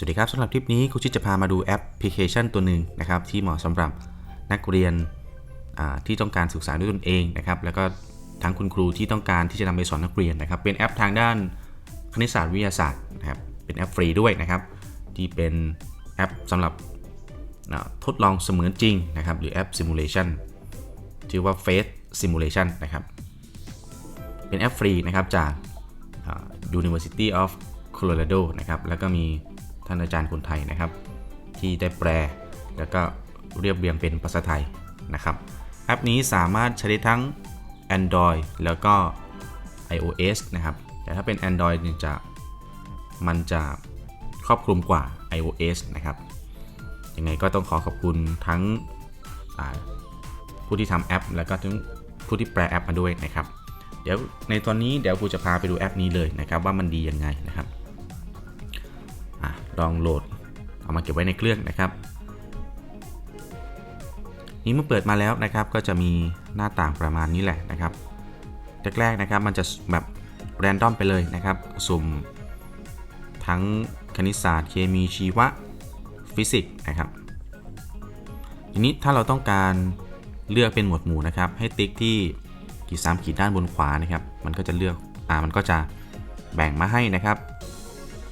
สวัสดีครับสำหรับคลิปนี้ครูชิดจะพามาดูแอปพลิเคชันตัวหนึ่งนะครับที่เหมาะสำหรับนักเรียนที่ต้องการศึกษาด้วยตนเองนะครับแล้วก็ทั้งคุณครูที่ต้องการที่จะนำไปสอนนักเรียนนะครับเป็นแอปทางด้านคณิตศาสตร์วิทยาศาสตร์นะครับเป็นแอปฟรีด้วยนะครับที่เป็นแอปสำหรับทดลองเสมือนจริงนะครับหรือแอป Simulation ชื่อว่า Face Simulation นะครับเป็นแอปฟรีนะครับจาก University of Colorado นะครับแล้วก็มี ท่านอาจารย์คนไทยนะครับ ที่ได้แปลแล้วก็เรียบเรียงเป็นภาษาไทยนะครับ แอปนี้สามารถใช้ได้ทั้ง Android แล้วก็ iOS นะครับ แต่ถ้าเป็น Android เนี่ยจะมันจะครอบคลุมกว่า iOS นะครับ ยังไงก็ต้องขอขอบคุณทั้งผู้ที่ทำแอป แล้วก็ทั้งผู้ที่แปลแอปมาด้วยนะครับ เดี๋ยวในตอนนี้เดี๋ยวครูจะพาไปดูแอปนี้เลยนะครับว่ามันดียังไงนะครับ ลองโหลด เอามาเก็บไว้ในเครื่องนะครับ นี่เมื่อเปิดมาแล้วนะครับ ก็จะมีหน้าต่างประมาณนี้แหละนะครับแรกๆนะครับมันจะแบบแรนดอมไปเลยนะครับ สุ่ม ทั้งคณิตศาสตร์เคมีชีวะฟิสิกส์นะครับทีนี้ถ้าเราต้องการเลือกเป็นหมวดหมู่นะครับ ให้ติ๊กที่ขีดสามขีดด้านบนขวานะครับ มันก็จะเลือกอ่ามันก็จะแบ่งมาให้นะครับ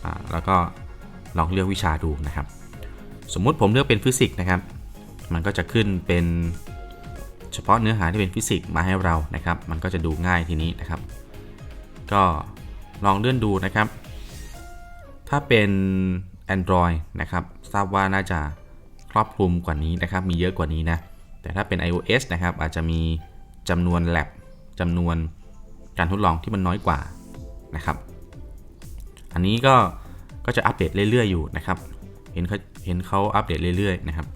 อ่าแล้วก็ ลองเลือกวิชาดูนะครับ สมมุติผมเลือกเป็นฟิสิกส์นะครับ มันก็จะขึ้นเป็นเฉพาะเนื้อหาที่เป็นฟิสิกส์มาให้เรานะครับ มันก็จะดูง่ายทีนี้นะครับ ก็ลองเลื่อนดูนะครับ ถ้าเป็น Android นะครับ ทราบว่าน่าจะครอบคลุมกว่านี้นะครับ มีเยอะกว่านี้นะ แต่ถ้าเป็น iOS นะครับ อาจจะมีจำนวน lab จำนวนการทดลองที่มันน้อยกว่านะครับ อันนี้ก็ ก็จะอัปเดตเรื่อยๆอยู่นะครับ เห็นเขาเห็นเขาอัปเดตเรื่อยๆนะครับ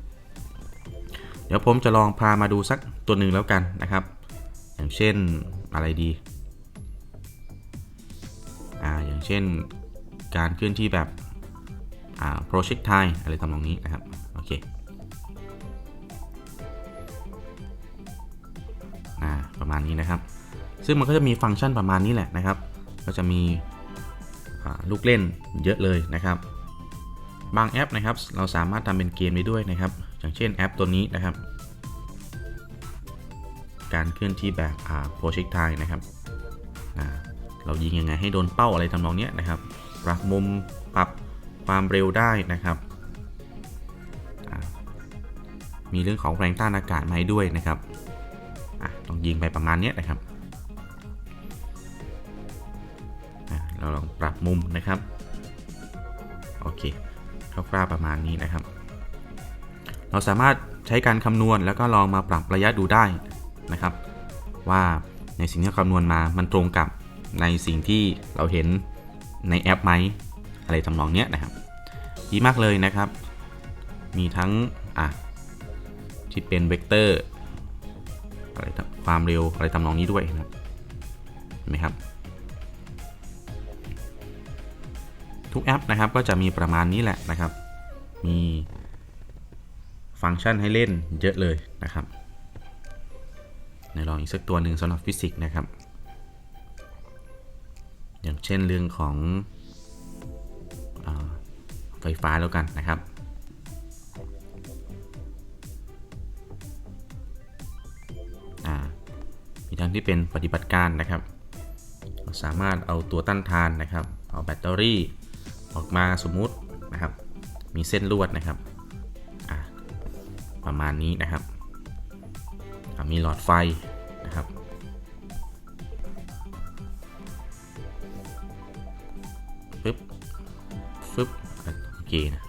เดี๋ยวผมจะลองพามาดูสักตัวหนึ่งแล้วกันนะครับ อย่างเช่นอะไรดีอ่าอย่างเช่นการเคลื่อนที่แบบอ่า projectile อะไรทำนองนี้นะครับ โอเคอ่าประมาณนี้นะครับ ซึ่งมันก็จะมีฟังก์ชันประมาณนี้แหละนะครับ ก็จะมี ลูกเล่นเยอะเลยนะครับ บางแอปนะครับ เราสามารถทำเป็นเกมได้ด้วยนะครับ อย่างเช่นแอปตัวนี้นะครับ การเคลื่อนที่แบบอ่า projectile นะครับเรายิงยังไงให้โดนเป้าอะไรทำนองนี้นะครับ ปรับมุมปรับความเร็วได้นะครับ มีเรื่องของแรงต้านอากาศมาให้ด้วยนะครับต้องยิงไปประมาณนี้นะครับ ลองปรับมุมนะครับ โอเคคร่าวๆประมาณนี้นะครับ เราสามารถใช้การคำนวณแล้วก็ลองมาปรับระยะดูได้นะครับ ว่าในสิ่งที่เราคำนวณมามันตรงกับในสิ่งที่เราเห็นในแอปไหมอะไรทำนองเนี้ยนะครับ ดีมากเลยนะครับ มีทั้งอะที่เป็นเวกเตอร์อะไรความเร็วอะไรทำนองนี้ด้วยนะครับเห็นไหมครับ ทุกแอปนะครับก็จะมีประมาณนี้แหละนะครับ มีฟังก์ชันให้เล่นเยอะเลยนะครับในลองอีกสักตัวหนึ่งสำหรับฟิสิกส์นะครับ อย่างเช่นเรื่องของอไฟฟ้าแล้วกันนะครับ มีทั้งที่เป็นปฏิบัติการนะครับ เราสามารถเอาตัวต้านทานนะครับ เอาแบตเตอรี่ ออกมาสมมุตินะครับ มีเส้นลวดนะครับประมาณนี้นะครับ มีหลอดไฟนะครับปึ๊บฟึบ โอเคนะ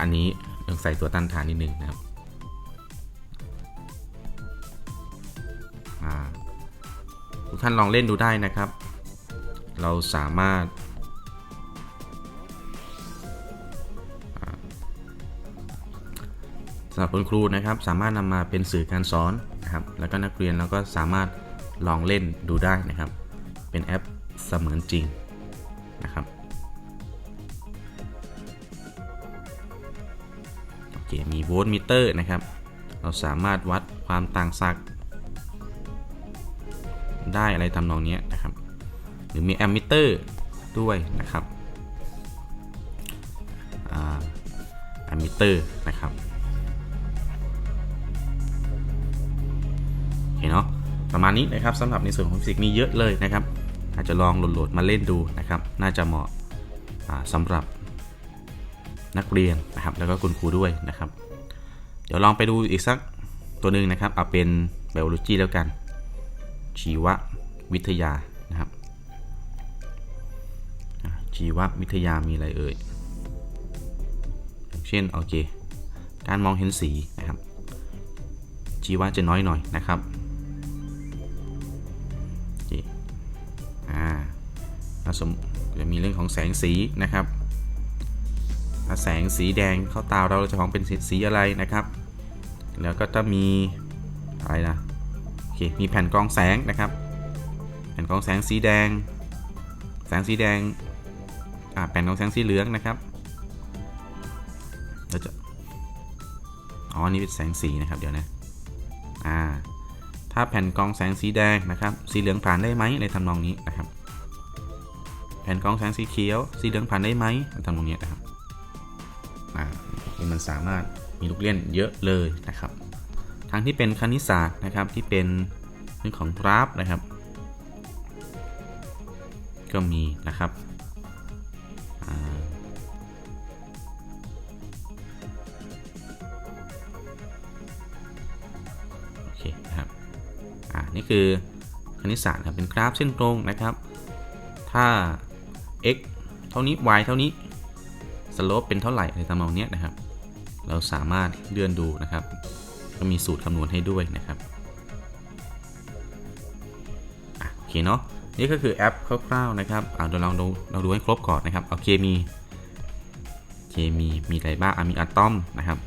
อันนี้ต้องใส่ตัวต้านทานนิดนึงนะครับทุกท่านลองเล่นดูได้นะครับ เราสามารถำหรับคุณครูนะครับสามารถนำมาเป็นสื่อการสอนนะครับแล้วก็นักเรียนเราก็สามารถลองเล่นดูได้นะครับ เป็นแอปเสมือนจริงนะครับโอเคมีโวลต์มิเตอร์นะครับ เราสามารถวัดความต่างศักย์ได้อะไรทำนองนี้นะครับ หรือมีแอมมิเตอร์ด้วยนะครับแอมมิเตอร์ ประมาณนี้นะครับสำหรับในส่วนของฟิสิกส์มีเยอะเลยนะครับ อาจจะลองโหลดมาเล่นดูนะครับ น่าจะเหมาะาสำหรับนักเรียนนะครับ แล้วก็คุณครูด้วยนะครับ เดี๋ยวลองไปดูอีกสักตัวหนึ่งนะครับเอาเป็น biology แล้วกัน ชีววิทยานะครับ ชีววิทยามีอะไรเอ่ย เช่นโอเค การมองเห็นสีนะครับ ชีวะจะน้อยหน่อยนะครับ เคอ่าแล้วสมจะมีเรื่องของแสงสีนะครับถ้าแสงสีแดงเข้าตาเราเราจะมองเป็นสีสีอะไรนะครับ แล้วก็จะมีอะไรนะโอเคมีแผ่นกรองแสงนะครับ แผ่นกรองแสงสีแดง แสงสีแดงอ่าแผ่นกรองแสงสีเหลืองนะครับเราจะอ๋ออันนี้เป็นแสงสีนะครับเดี๋ยวนะอ่า ถ้าแผ่นกองแสงสีแดงนะครับ สีเหลืองผ่านได้ไหมในทำนองนี้นะครับ แผ่นกองแสงสีเขียว สีเหลืองผ่านได้ไหมในทำนองนี้นะครับอ่ามันสามารถมีลูกเล่นเยอะเลยนะครับทางที่เป็นคณิตศาสตร์นะครับที่เป็นเรื่องของกราฟนะครับ ก็มีนะครับ คือคณิตศาสตร์ครับเป็นกราฟเส้นตรงนะครับ ถ้า x เท่านี้ y เท่านี้ slope เป็นเท่าไหร่ในตำนองเนี้ยนะครับ เราสามารถเลื่อนดูนะครับ ก็มีสูตรคำนวณให้ด้วยนะครับโอเคเนาะนี่ก็คือแอปคร่าวๆนะครับเอาเดี๋ยวลองดูเราดูให้ครบก่อนนะครับเอเคมีเคมีมีอะไรบ้างอะมีอะตอมนะครับ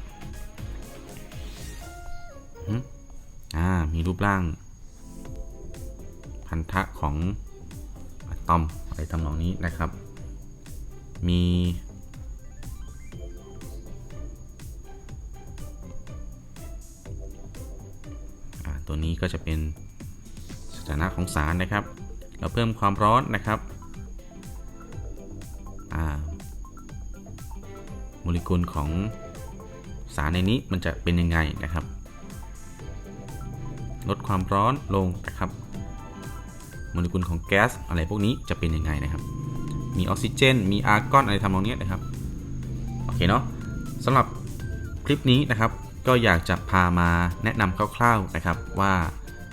อ่ามีรูปร่าง พันธะของอะตอมอะไรทำนองนี้นะครับ มีตัวนี้ก็จะเป็นสถานะของสารนะครับ เราเพิ่มความร้อนนะครับโมเลกุลของสารในนี้มันจะเป็นยังไงนะครับ ลดความร้อนลงนะครับ โมเลกุลของแก๊สอะไรพวกนี้จะเป็นยังไงนะครับ มีออกซิเจน มีอาร์กอนอะไรทำนองเนี้ยนะครับ โอเคเนาะสำหรับคลิปนี้นะครับ ก็อยากจะพามาแนะนำคร่าวๆนะครับว่า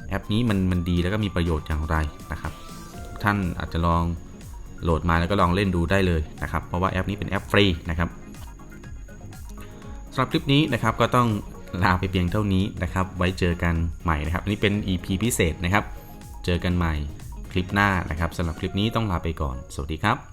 แอปนี้มันมันดีแล้วก็มีประโยชน์อย่างไรนะครับ ท่านอาจจะลองโหลดมาแล้วก็ลองเล่นดูได้เลยนะครับ เพราะว่าแอปนี้เป็นแอปฟรีนะครับสำหรับคลิปนี้นะครับก็ต้องลาไปเพียงเท่านี้นะครับ ไว้เจอกันใหม่นะครับ อันนี้เป็น EP พิเศษนะครับ เจอกันใหม่ คลิปหน้านะครับสำหรับคลิปนี้ต้องลาไปก่อน สวัสดีครับ